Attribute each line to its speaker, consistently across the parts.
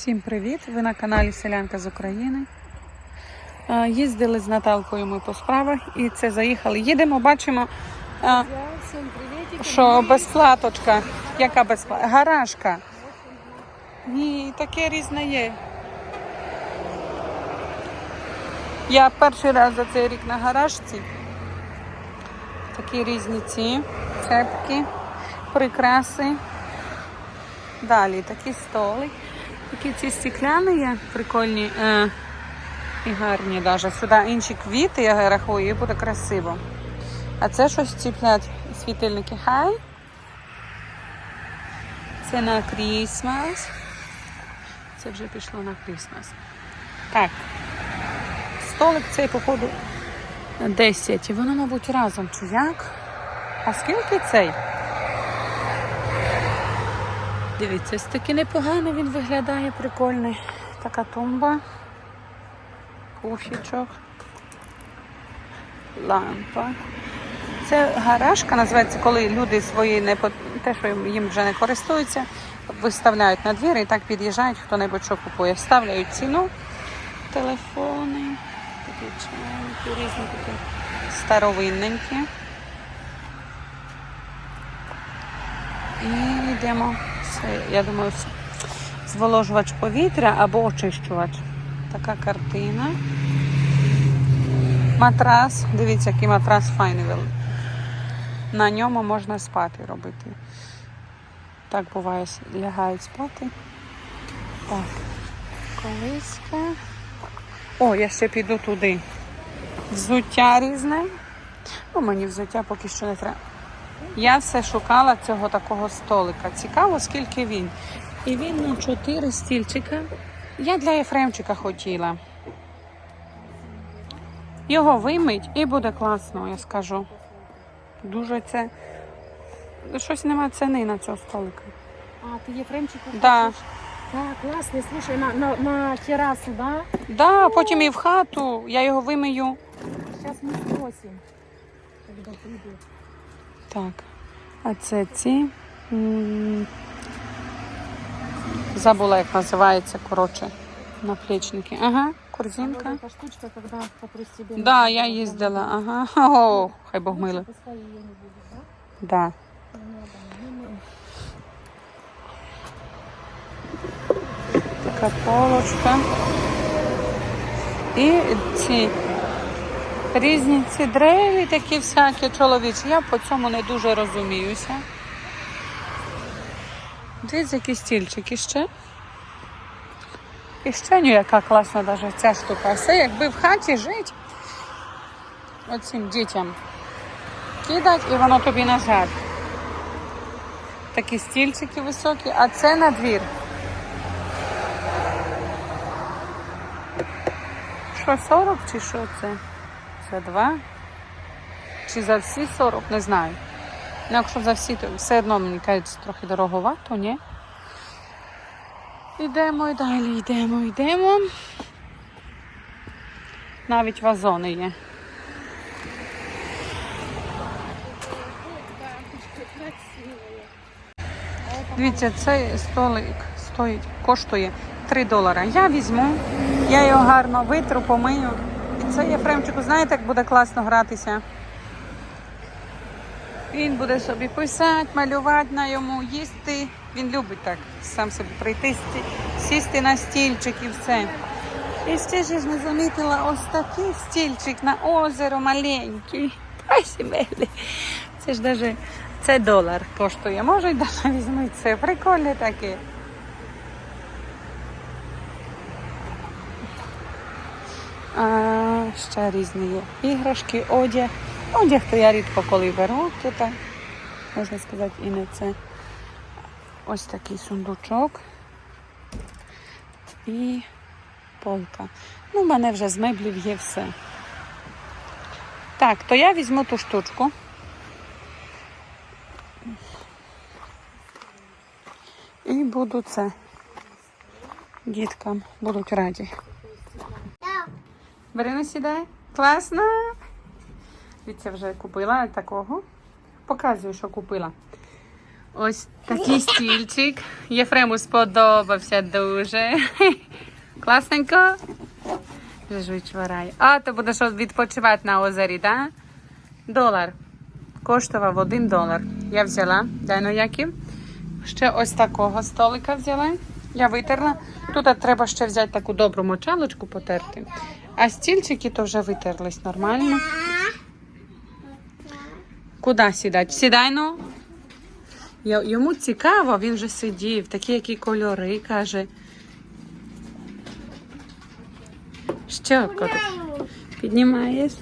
Speaker 1: Всім привіт! Ви на каналі Селянка з України. Е, Їздили з Наталкою ми по справах і це заїхали. Їдемо, бачимо, е, що безплаточка. Яка безплатка? Гаражка. Ні, таке різне є. Я перший раз за цей рік на гаражці. Такі різні ці цепки, прикраси. Далі такі столи. Такі ці стекляні є, прикольні е, і гарні навіть. Сюди інші квіти, я рахую, і буде красиво. А це щось ціплять світильники. Хай. Це на Крісмас. Це вже пішло на Крісмас. Так. Столик цей, походу, 10. І воно, мабуть, разом чи як? А скільки цей? Дивіться, ось такий непоганий він виглядає, прикольний. Така тумба, пуфічок, лампа. Це гаражка, називається, коли люди свої не по- те, що їм вже не користуються, виставляють на двір і так під'їжджають, хто-небудь що купує. Вставляють ціну, телефони, такі чайники, різні такі старовинненькі. І йдемо. Я думаю, зволожувач повітря або очищувач. Така картина. Матрас. Дивіться, який матрас файний. На ньому можна спати робити. Так буває, лягають спати. Так. Колиска. О, я ще піду туди. Взуття різне. Ну, мені взуття поки що не треба. Я все шукала цього такого столика. Цікаво, скільки він. І він на 4 стільчика. Я для Єфремчика хотіла. Його вимить і буде класно, я скажу. Дуже це. Щось нема ціни на цього столика.
Speaker 2: А, ты Ефремчику
Speaker 1: Да.
Speaker 2: хочешь? Да, классный. Слушай, на, на, на террасу, да?
Speaker 1: Да, потім і в хату, я його вимию.
Speaker 2: Сейчас мы спросим, когда приду.
Speaker 1: Так. А це ці. Забула, як називається, коротше, наплічники. Ага, корзинка.
Speaker 2: Штучка, себе...
Speaker 1: Да, я їздила, ага. О, хай Бог
Speaker 2: не будет, да?
Speaker 1: Така полочка. І ці різні ці древі, такі всякі чоловічі. Я по цьому не дуже розуміюся. Дивіться, які стільчики ще. І ще ні, яка класна навіть ця штука. Все, якби в хаті жити оцим дітям. Кидать і воно тобі назад. Такі стільчики високі, а це на двір. Що 40 чи що це? За два? Чи за всі 40? Не знаю. Ну, якщо за всі, то все одно мені кажуть, трохи дороговато, ні? Йдемо і далі, йдемо, йдемо. Навіть вазони є. Дивіться, цей столик стоїть, коштує 3 долара. Я візьму, я його гарно витру, помию. Це Єфремчику, знаєте, як буде класно гратися? Він буде собі писати, малювати на йому, їсти. Він любить так сам собі прийти, сісти на стільчик і все. І ще ж не замітила ось такий стільчик на озеро маленький. Це ж даже це долар коштує. Може, й даже візьму це. Прикольне таке. А, ще різні є іграшки, одяг. Одяг то я рідко коли беру тут. Можна сказати, і не це. Ось такий сундучок і полка. Ну, в мене вже з меблів є все. Так, то я візьму ту штучку. І буду це. Діткам будуть раді. Берина сідай. Класно. Дивіться, вже купила такого. Показую, що купила. Ось такий стільчик. Єфрему сподобався дуже. Класненько. Вже ж. А, то будеш відпочивати на озері, так? Долар. Коштував один долар. Я взяла. Дай ну Яків. Ще ось такого столика взяла. Я витерла. Тут треба ще взяти таку добру мочалочку потерти. А стільчики то вже витерлись нормально. Куди сідати? Сідай ну. Йому цікаво, він вже сидів, такі які кольори, каже. Що, котик? Піднімаєш?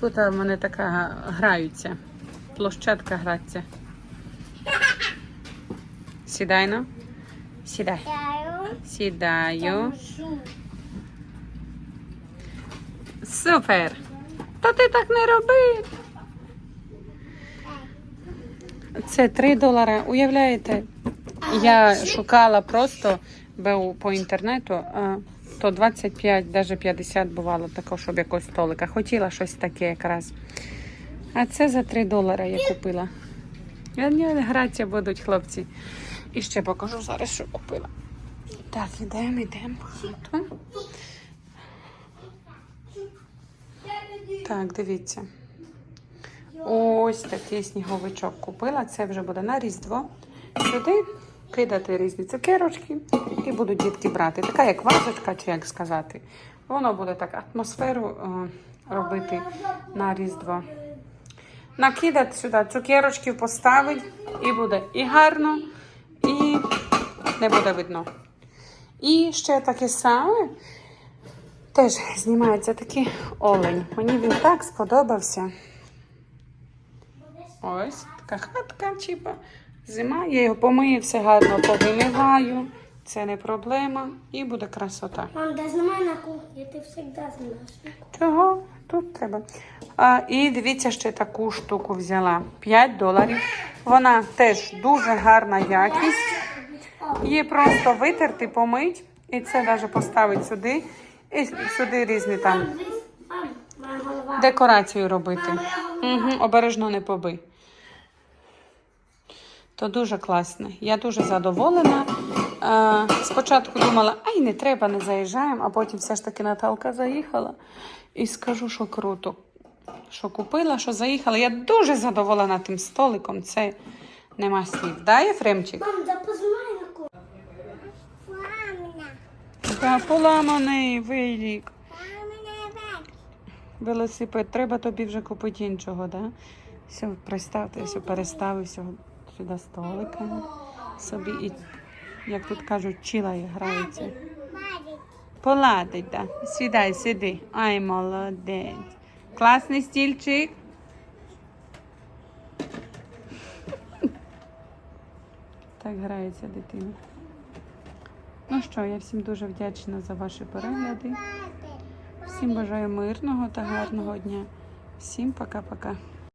Speaker 1: Тут в мене така граються. Площадка граться. Сідай ну. Сідай. Сідаю. Супер. Та ти так не роби. Це 3 долари. Уявляєте? Я шукала просто по інтернету, то 25, навіть 50 бувало такого, щоб якогось столика. Хотіла щось таке якраз. А це за 3 долари я купила. Граться будуть хлопці. І ще покажу зараз, що купила. Так, ідемо, хату. Так, дивіться. Ось такий сніговичок купила. Це вже буде на Різдво. Сюди кидати різні цукерочки і будуть дітки брати. Така як вазочка, чи як сказати. Воно буде так атмосферу е, робити на Різдво. Накидати сюди цукерочки, поставить, і буде і гарно, не буде видно. І ще таке саме. Теж знімається такий олень. Мені він так сподобався. Ось така хатка, чіпа. Зима, я його помию, все гарно повимиваю. Це не проблема. І буде красота.
Speaker 2: Мам, да знімай на кухні, ти завжди знаєш.
Speaker 1: Чого? Тут треба. А, і дивіться, ще таку штуку взяла. 5 доларів. Вона теж дуже гарна якість. Її просто витерти, помить. І це навіть поставити сюди. І сюди різні там декорацію робити. Угу, обережно не побий. То дуже класно. Я дуже задоволена. Е, спочатку думала, ай, не треба, не заїжджаємо, а потім все ж таки Наталка заїхала. І скажу, що круто. Що купила, що заїхала. Я дуже задоволена тим столиком. Це нема слів. Да, Єфремчик?
Speaker 2: Мам, да познімай на кухні.
Speaker 1: Та поламаний вилік. Велосипед, треба тобі вже купити іншого, да? Все, приставте, все, переставився сюди столика собі і, як тут кажуть, чилає, грається. Поладить, да. Сідай, сиди. Ай, молодець. Класний стільчик. Так грається дитина. Ну що, я всім дуже вдячна за ваші перегляди. Всім бажаю мирного та гарного дня. Всім пока-пока.